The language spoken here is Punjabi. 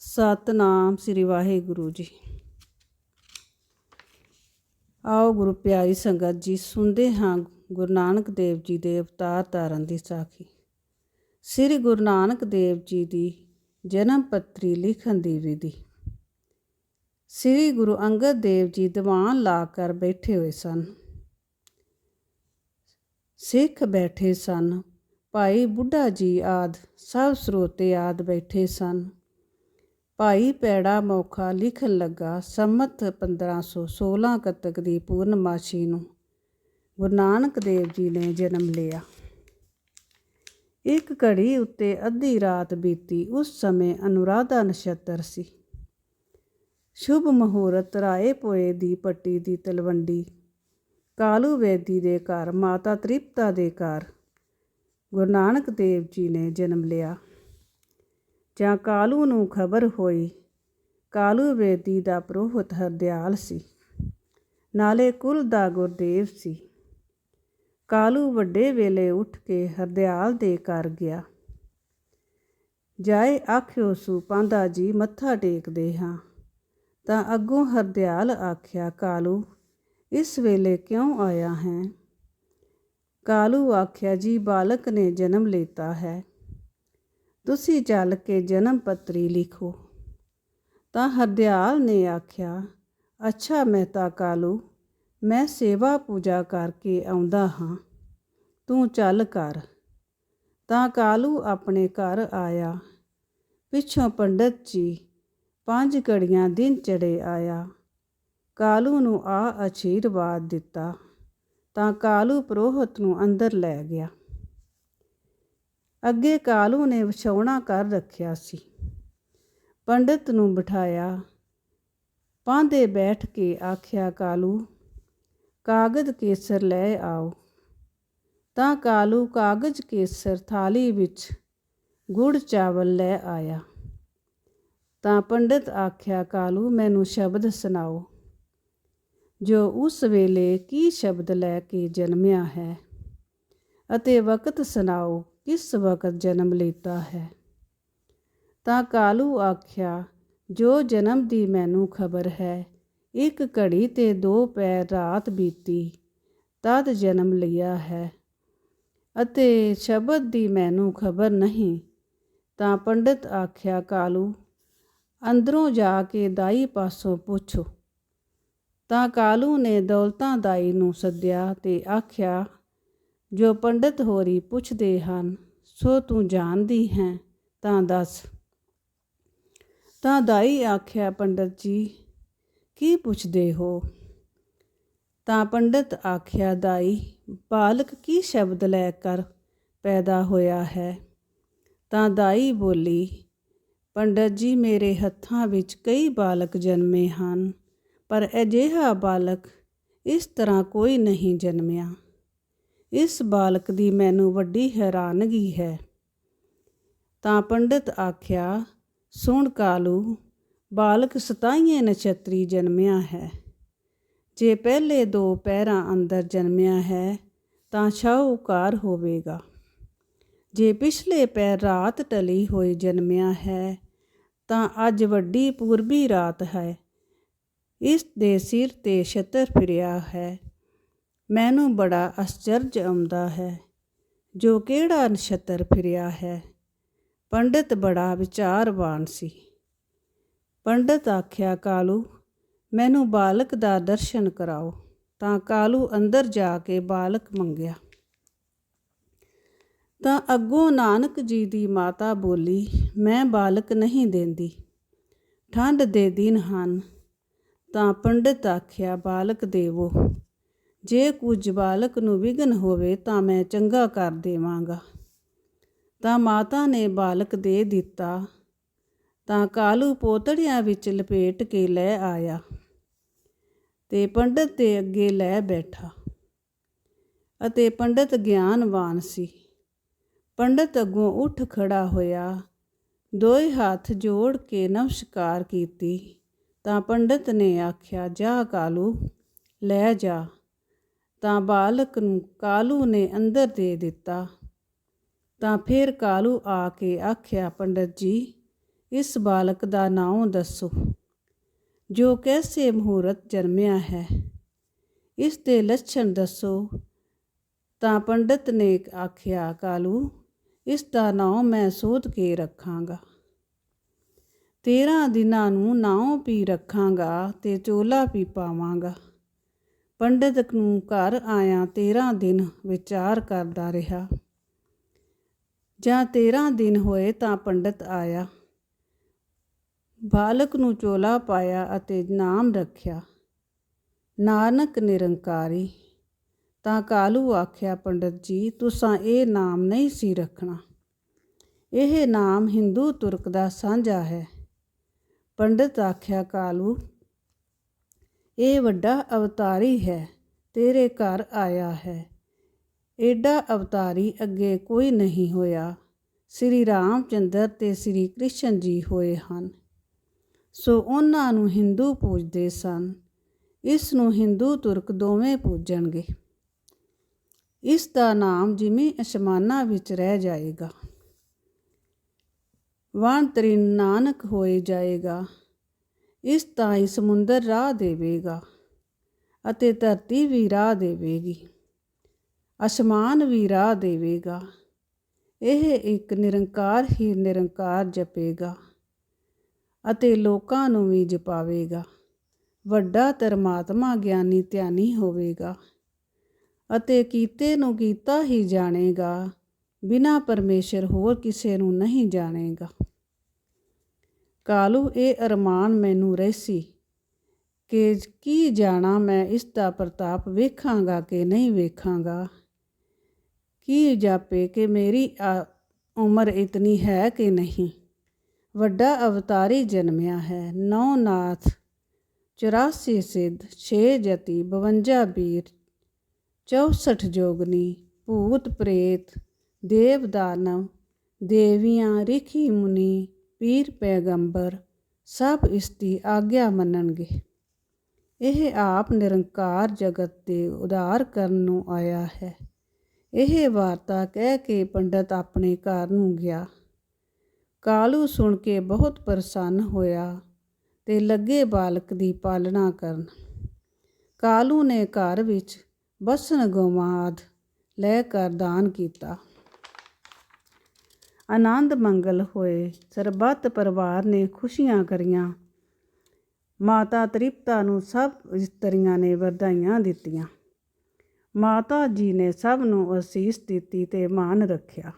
ਸਤਨਾਮ ਸ੍ਰੀ ਵਾਹਿਗੁਰੂ ਜੀ। ਆਓ ਗੁਰੂ ਪਿਆਰੀ ਸੰਗਤ ਜੀ, ਸੁਣਦੇ ਹਾਂ ਗੁਰੂ ਨਾਨਕ ਦੇਵ ਜੀ ਦੇ ਅਵਤਾਰ ਧਾਰਨ ਦੀ ਸਾਖੀ। ਸ੍ਰੀ ਗੁਰੂ ਨਾਨਕ ਦੇਵ ਜੀ ਦੀ ਜਨਮ ਪੱਤਰੀ ਲਿਖਣ ਦੀ ਵਿਧੀ। ਸ੍ਰੀ ਗੁਰੂ ਅੰਗਦ ਦੇਵ ਜੀ ਦੀਵਾਨ ਲਾ ਕਰ ਬੈਠੇ ਹੋਏ ਸਨ। ਸਿੱਖ ਬੈਠੇ ਸਨ। ਭਾਈ ਬੁੱਢਾ ਜੀ ਆਦ ਸਭ ਸਰੋਤੇ ਆਦ ਬੈਠੇ ਸਨ। ਭਾਈ ਪੈੜਾ ਮੌਖਾ ਲਿਖਣ ਲੱਗਾ ਸੰਮਤ 1516 ਕੱਤਕ ਦੀ ਪੂਰਨਮਾਸ਼ੀ ਨੂੰ। ਗੁਰੂ ਨਾਨਕ ਦੇਵ ਜੀ ਨੇ ਜਨਮ ਲਿਆ। ਇੱਕ ਘੜੀ ਉੱਤੇ ਅੱਧੀ ਰਾਤ ਬੀਤੀ, ਉਸ ਸਮੇਂ ਅਨੁਰਾਧਾ ਨਛੱਤਰ ਸੀ। ਸ਼ੁਭ ਮਹੂਰਤ ਰਾਏ ਪੋਏ ਦੀ ਪੱਟੀ ਦੀ ਤਲਵੰਡੀ, ਕਾਲੂ ਵੇਦੀ ਦੇ ਘਰ, ਮਾਤਾ ਤ੍ਰਿਪਤਾ ਦੇ ਘਰ। ਗੁਰੂ ਨਾਨਕ ਦੇਵ ਜੀ ਨੇ ਜਨਮ ਲਿਆ। ਜਾਂ ਕਾਲੂ ਨੂੰ ਖਬਰ ਹੋਈ, ਕਾਲੂ ਵੇਦੀ ਦਾ ਪ੍ਰੋਹਤ ਹਰਦਿਆਲ ਸੀ। ਨਾਲੇ ਕੁਲ ਦਾ ਗੁਰਦੇਵ ਸੀ। ਕਾਲੂ ਵੱਡੇ ਵੇਲੇ ਉੱਠ ਕੇ ਹਰਦਿਆਲ ਦੇ ਘਰ ਗਿਆ। ਜਾਏ ਆਖਿਓ ਸੂ ਪਾਂਦਾ ਜੀ ਮੱਥਾ ਟੇਕਦੇ ਹਾਂ। ਤਾਂ ਅੱਗੋਂ ਹਰਦਿਆਲ ਆਖਿਆ, ਕਾਲੂ, ਇਸ ਵੇਲੇ ਕਿਉਂ ਆਇਆ ਹੈ? ਕਾਲੂ ਆਖਿਆ, ਜੀ ਬਾਲਕ ਨੇ ਜਨਮ ਲੇਤਾ ਹੈ। ਤੁਸੀਂ ਚੱਲ ਕੇ ਜਨਮ ਪੱਤਰੀ ਲਿਖੋ। ਤਾਂ ਹਰਦਿਆਲ ਨੇ ਆਖਿਆ, ਅੱਛਾ ਮਹਿਤਾ ਕਾਲੂ, ਮੈਂ ਸੇਵਾ ਪੂਜਾ ਕਰਕੇ ਆਉਂਦਾ ਹਾਂ। ਤੂੰ ਚੱਲ ਕਰ ਤਾਂ ਕਾਲੂ ਆਪਣੇ ਘਰ ਆਇਆ। ਪਿੱਛੋਂ ਪੰਡਤ ਜੀ ਪੰਜ ਘੜੀਆਂ ਦਿਨ ਚੜੇ ਆਇਆ। ਕਾਲੂ ਨੂੰ ਆ ਅਸ਼ੀਰਵਾਦ ਦਿੱਤਾ। ਤਾਂ ਕਾਲੂ ਪ੍ਰੋਹਤ ਨੂੰ ਅੰਦਰ ਲੈ ਗਿਆ। ਅੱਗੇ ਕਾਲੂ ਨੇ ਵਿਛਾਉਣਾ ਕਰ ਰੱਖਿਆ ਸੀ। ਪੰਡਤ ਨੂੰ ਬਿਠਾਇਆ। ਪਾਂਦੇ ਬੈਠ ਕੇ ਆਖਿਆ, ਕਾਲੂ, ਕਾਗਜ਼ ਕੇਸਰ ਲੈ ਆਓ। ਤਾਂ ਕਾਲੂ ਕਾਗਜ਼ ਕੇਸਰ ਥਾਲੀ ਵਿੱਚ ਗੁੜ ਚਾਵਲ ਲੈ ਆਇਆ। ਤਾਂ ਪੰਡਤ ਆਖਿਆ, ਕਾਲੂ, ਮੈਨੂੰ ਸ਼ਬਦ ਸੁਣਾਓ। ਜੋ ਉਸ ਵੇਲੇ ਕੀ ਸ਼ਬਦ ਲੈ ਕੇ ਜਨਮਿਆ ਹੈ? ਅਤੇ ਵਕਤ ਸੁਣਾਓ ਕਿਸ ਵਕਤ ਜਨਮ ਲੀਤਾ ਹੈ? ਤਾਂ ਕਾਲੂ ਆਖਿਆ, ਜੋ ਜਨਮ ਦੀ ਮੈਨੂੰ ਖਬਰ ਹੈ, ਇੱਕ ਘੜੀ ਤੇ ਦੋ ਪੈਰ ਰਾਤ ਬੀਤੀ, ਤਦ ਜਨਮ ਲਿਆ ਹੈ। ਅਤੇ ਸ਼ਬਦ ਦੀ ਮੈਨੂੰ ਖਬਰ ਨਹੀਂ। ਤਾਂ ਪੰਡਤ ਆਖਿਆ, ਕਾਲੂ, ਅੰਦਰੋਂ ਜਾ ਕੇ ਦਾਈ ਪਾਸੋਂ ਪੁੱਛੋ। ਤਾਂ ਕਾਲੂ ਨੇ ਦੌਲਤਾਂ ਦਾਈ ਨੂੰ ਸੱਦਿਆ ਤੇ ਆਖਿਆ ਜੋ ਪੰਡਤ ਹੋਰੀ ਪੁੱਛਦੇ ਹਨ, ਸੋ ਤੂੰ ਜਾਣਦੀ ਹੈ, ਤਾਂ ਦੱਸ। ਤਾਂ ਦਾਈ ਆਖਿਆ, ਪੰਡਤ ਜੀ, ਕੀ ਪੁੱਛਦੇ ਹੋ? ਤਾਂ ਪੰਡਤ ਆਖਿਆ, ਦਾਈ, ਬਾਲਕ ਕੀ ਸ਼ਬਦ ਲੈ ਕਰ ਪੈਦਾ ਹੋਇਆ ਹੈ? ਤਾਂ ਦਾਈ ਬੋਲੀ, ਪੰਡਤ ਜੀ, ਮੇਰੇ ਹੱਥਾਂ ਵਿੱਚ ਕਈ ਬਾਲਕ ਜਨਮੇ ਹਨ, ਪਰ ਅਜਿਹਾ ਬਾਲਕ ਇਸ ਤਰ੍ਹਾਂ ਕੋਈ ਨਹੀਂ ਜਨਮਿਆ। ਇਸ ਬਾਲਕ ਦੀ ਮੈਨੂੰ ਵੱਡੀ ਹੈਰਾਨਗੀ ਹੈ। ਤਾਂ ਪੰਡਿਤ ਆਖਿਆ, ਸੁਣ ਕਾਲੂ, ਬਾਲਕ ਸਤਾਈਏ ਨਛਤਰੀ ਜਨਮਿਆ ਹੈ। ਜੇ ਪਹਿਲੇ ਦੋ ਪੈਰਾਂ ਅੰਦਰ ਜਨਮਿਆ ਹੈ, ਤਾਂ ਸ਼ਾਹੂਕਾਰ ਹੋਵੇਗਾ। ਜੇ ਪਿਛਲੇ ਪੈਰ ਰਾਤ ਟਲੀ ਹੋਈ ਜਨਮਿਆ ਹੈ, ਤਾਂ ਅੱਜ ਵੱਡੀ ਪੂਰਬੀ ਰਾਤ ਹੈ। ਇਸ ਦੇ ਸਿਰ ਤੇ ਛਤਰ ਫਿਰਿਆ ਹੈ। ਮੈਨੂੰ ਬੜਾ ਅਸਚਰਜ ਆਉਂਦਾ ਹੈ, ਜੋ ਕਿਹੜਾ ਨਛੱਤਰ ਫਿਰਿਆ ਹੈ। ਪੰਡਤ ਬੜਾ ਵਿਚਾਰਵਾਨ ਸੀ। ਪੰਡਤ ਆਖਿਆ, ਕਾਲੂ, ਮੈਨੂੰ ਬਾਲਕ ਦਾ ਦਰਸ਼ਨ ਕਰਾਓ। ਤਾਂ ਕਾਲੂ ਅੰਦਰ ਜਾ ਕੇ ਬਾਲਕ ਮੰਗਿਆ। ਤਾਂ ਅੱਗੋਂ ਨਾਨਕ ਜੀ ਦੀ ਮਾਤਾ ਬੋਲੀ, ਮੈਂ ਬਾਲਕ ਨਹੀਂ ਦਿੰਦੀ ਠੰਡ ਦੇ ਦਿਨ ਹਨ। ਤਾਂ ਪੰਡਤ ਆਖਿਆ, ਬਾਲਕ ਦੇਵੋ। ਜੇ ਕੁਝ ਬਾਲਕ ਨੂੰ ਵਿਗਨ ਹੋਵੇ ਤਾਂ ਮੈਂ ਚੰਗਾ ਕਰ ਦੇਵਾਂਗਾ। ਤਾਂ ਮਾਤਾ ਨੇ ਬਾਲਕ ਦੇ ਦਿੱਤਾ। ਤਾਂ ਕਾਲੂ ਪੋਤੜਿਆਂ ਵਿੱਚ ਲਪੇਟ ਕੇ ਲੈ ਆਇਆ ਤੇ ਪੰਡਤ ਦੇ ਅੱਗੇ ਲੈ ਬੈਠਾ ਅਤੇ ਪੰਡਤ ਗਿਆਨਵਾਨ ਸੀ। ਪੰਡਤ ਅੱਗੋਂ ਉੱਠ ਖੜਾ ਹੋਇਆ, ਦੋਏ ਹੱਥ ਜੋੜ ਕੇ ਨਮਸਕਾਰ ਕੀਤੀ। ਤਾਂ ਪੰਡਤ ਨੇ ਆਖਿਆ, ਜਾ ਕਾਲੂ, ਲੈ ਜਾ। ਤਾਂ ਬਾਲਕ ਨੂੰ ਕਾਲੂ ਨੇ ਅੰਦਰ ਦੇ ਦਿੱਤਾ। ਤਾਂ ਫਿਰ ਕਾਲੂ ਆ ਕੇ ਆਖਿਆ, ਪੰਡਤ ਜੀ, ਇਸ ਬਾਲਕ ਦਾ ਨਾਮ ਦੱਸੋ, ਜੋ ਕੈਸੇ ਮਹੂਰਤ ਜਨਮਿਆ ਹੈ? ਇਸ ਦੇ ਲੱਛਣ ਦੱਸੋ। ਤਾਂ ਪੰਡਤ ਨੇ ਆਖਿਆ, ਕਾਲੂ, ਇਸ ਦਾ ਨਾਮ ਮੈਂ ਸੋਧ ਕੇ ਰੱਖਾਂਗਾ। ਤੇਰਾਂ ਦਿਨਾਂ ਨੂੰ ਨਾਉ ਪੀ ਰੱਖਾਂਗਾ ਤੇ ਚੋਲਾ ਪੀ ਪਾਵਾਂਗਾ। ਪੰਡਿਤ ਨੂੰ ਘਰ ਆਇਆ ਤੇਰਾਂ ਦਿਨ ਵਿਚਾਰ ਕਰਦਾ ਰਿਹਾ। ਜਾਂ ਤੇਰਾਂ ਦਿਨ ਹੋਏ ਤਾਂ ਪੰਡਤ ਆਇਆ। ਬਾਲਕ ਨੂੰ ਚੋਲਾ ਪਾਇਆ ਅਤੇ ਨਾਮ ਰੱਖਿਆ। ਨਾਨਕ ਨਿਰੰਕਾਰੀ, ਤਾਂ ਕਾਲੂ ਆਖਿਆ, ਪੰਡਤ ਜੀ, ਤੁਸਾਂ ਇਹ ਨਾਮ ਨਹੀਂ ਸੀ ਰੱਖਣਾ। ਇਹ ਨਾਮ ਹਿੰਦੂ ਤੁਰਕ ਦਾ ਸਾਂਝਾ ਹੈ। ਪੰਡਤ ਆਖਿਆ, ਕਾਲੂ ਇਹ ਵੱਡਾ ਅਵਤਾਰੀ ਹੈ, ਤੇਰੇ ਘਰ ਆਇਆ ਹੈ। ਏਡਾ ਅਵਤਾਰੀ ਅੱਗੇ ਕੋਈ ਨਹੀਂ ਹੋਇਆ। ਸ੍ਰੀ ਰਾਮ ਚੰਦਰ ਤੇ ਸ੍ਰੀ ਕ੍ਰਿਸ਼ਨ ਜੀ ਹੋਏ ਹਨ। ਸੋ ਉਹਨਾਂ ਨੂੰ ਹਿੰਦੂ ਪੂਜਦੇ ਸਨ। ਇਸ ਨੂੰ ਹਿੰਦੂ ਤੁਰਕ ਦੋਵੇਂ ਪੂਜਣਗੇ। ਇਸ ਦਾ ਨਾਮ ਜਿਵੇਂ ਅਸਮਾਨਾਂ ਵਿੱਚ ਰਹਿ ਜਾਏਗਾ। ਵਾਨ ਨਾਨਕ ਹੋਏ ਜਾਏਗਾ। ਇਸ ਤਾਂ ਸਮੁੰਦਰ ਰਾਹ ਦੇਵੇਗਾ ਅਤੇ ਧਰਤੀ ਵੀ ਰਾਹ ਦੇਵੇਗੀ। ਅਸਮਾਨ ਵੀ ਰਾਹ ਦੇਵੇਗਾ। ਇਹ ਇੱਕ ਨਿਰੰਕਾਰ ਹੀ ਨਿਰੰਕਾਰ ਜਪੇਗਾ ਅਤੇ ਲੋਕਾਂ ਨੂੰ ਵੀ ਜਪਾਵੇਗਾ। ਵੱਡਾ ਧਰਮਾਤਮਾ ਗਿਆਨੀ ਧਿਆਨੀ ਹੋਵੇਗਾ ਅਤੇ ਕੀਤੇ ਨੂੰ ਕੀਤਾ ਹੀ ਜਾਣੇਗਾ। ਬਿਨਾ ਪਰਮੇਸ਼ਰ ਹੋਰ ਕਿਸੇ ਨੂੰ ਨਹੀਂ ਜਾਣੇਗਾ। ਕਾਲੂ, ਇਹ ਅਰਮਾਨ ਮੈਨੂੰ ਰਹਿਸੀ ਕਿ ਕੀ ਜਾਣਾ ਮੈਂ ਇਸ ਦਾ ਪ੍ਰਤਾਪ ਵੇਖਾਂਗਾ ਕਿ ਨਹੀਂ ਵੇਖਾਂਗਾ? ਕੀ ਜਾਪੇ ਕਿ ਮੇਰੀ ਉਮਰ ਇਤਨੀ ਹੈ ਕਿ ਨਹੀਂ? ਵੱਡਾ ਅਵਤਾਰੀ ਜਨਮਿਆ ਹੈ, ਨੌ ਨਾਥ 84 ਸਿੱਧ 6 ਜਤੀ 52 ਵੀਰ 64 ਜੋਗਨੀ, ਭੂਤ ਪ੍ਰੇਤ, ਦੇਵ ਦਾਨਵ, ਦੇਵੀਆਂ, ਰਿਖੀ ਮੁਨੀ ਪੀਰ ਪੈਗੰਬਰ ਸਭ ਇਸ ਦੀ ਆਗਿਆ ਮੰਨਣਗੇ। ਇਹ ਆਪ ਨਿਰੰਕਾਰ ਜਗਤ ਦੇ ਉਧਾਰ ਕਰਨ ਨੂੰ ਆਇਆ ਹੈ। ਇਹ ਵਾਰਤਾ ਕਹਿ ਕੇ ਪੰਡਤ ਆਪਣੇ ਘਰ ਨੂੰ ਗਿਆ। ਕਾਲੂ ਸੁਣ ਕੇ ਬਹੁਤ ਪ੍ਰਸੰਨ ਹੋਇਆ ਤੇ ਲੱਗੇ ਬਾਲਕ ਦੀ ਪਾਲਣਾ ਕਰਨ। ਕਾਲੂ ਨੇ ਘਰ ਵਿੱਚ ਬਸਨ ਗਵਾਦ ਲੈ ਕਰ ਦਾਨ ਕੀਤਾ। ਆਨੰਦ ਮੰਗਲ ਹੋਏ, ਸਰਬੱਤ ਪਰਿਵਾਰ ਨੇ ਖੁਸ਼ੀਆਂ ਕਰੀਆਂ। ਮਾਤਾ ਤ੍ਰਿਪਤਾ ਨੂੰ ਸਭ ਇਸਤਰੀਆਂ ਨੇ ਵਧਾਈਆਂ ਦਿੱਤੀਆਂ। ਮਾਤਾ ਜੀ ਨੇ ਸਭ ਨੂੰ ਅਸੀਸ ਦਿੱਤੀ ਤੇ ਮਾਨ ਰੱਖਿਆ।